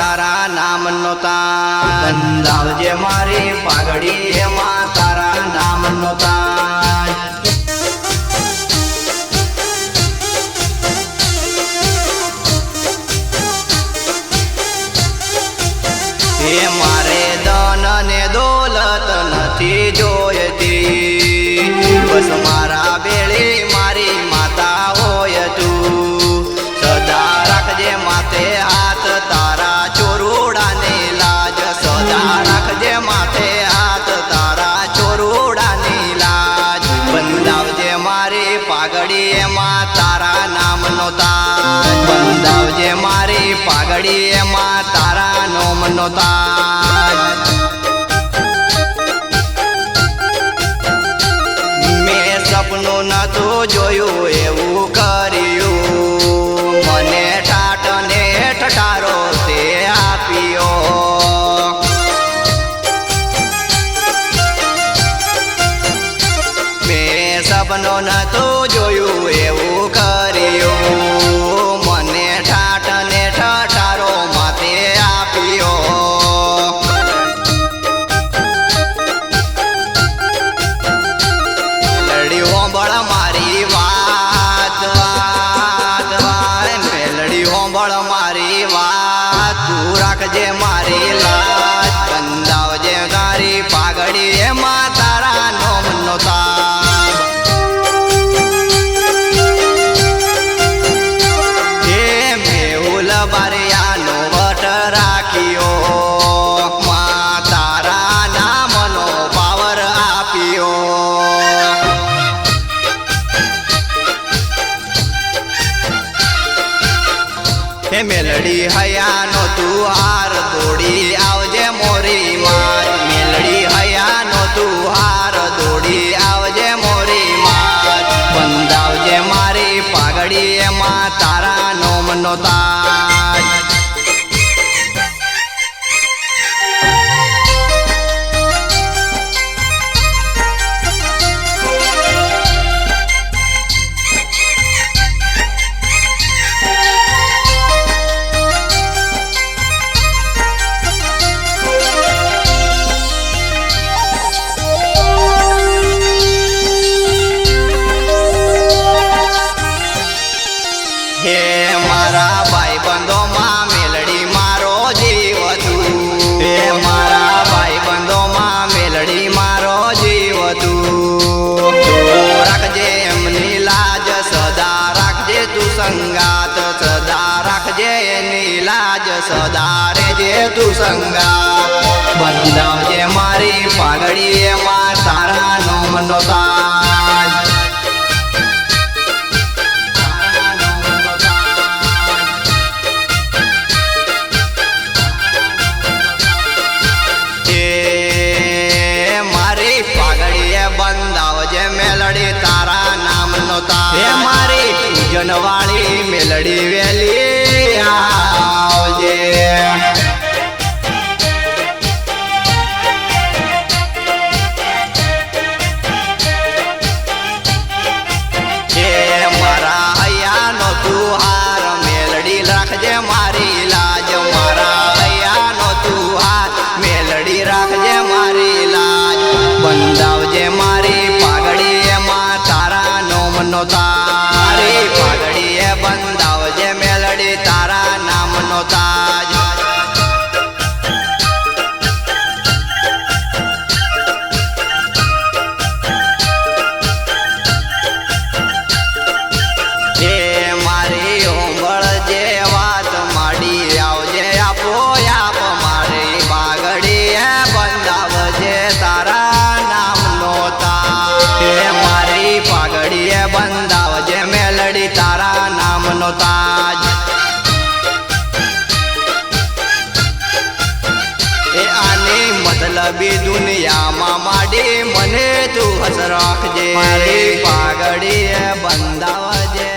તારા નામનો તાજ બંધાવજે મારી પાઘડી એમાં તારા નામનો તાજ તાજ બંધાવજે મારી પાઘડી એમાં તારા નોમનો તાજ. મેં સપનું નતું જોયું એવું મારી લાજ. બંધાવજે તારી પાઘડી એમાં તારા નોમનો તાજ હે મેહુલ બારિયાનો વટ તારા નામનો પાવર આપ્યો. મેલડી હયાનો તું હાર તારા નોમનો તાજ હે મારા ભાઈ બંધોમાં મેલડી મારો જીવ તું હે મારા ભાઈ બંધોમાં મેલડી મારો જીવ તું તું રાખજે એમની લાજ સદા રાખજે તું સંગાત સદા રાખજે એની લાજ સદા રેજે તું સંગાત બંધાવજે મારી પાઘડી એમાં તારા નોમનો મતલબી દુનિયામાં માડી મને તું હસ રાખજે. પાઘડી બંધાવજે.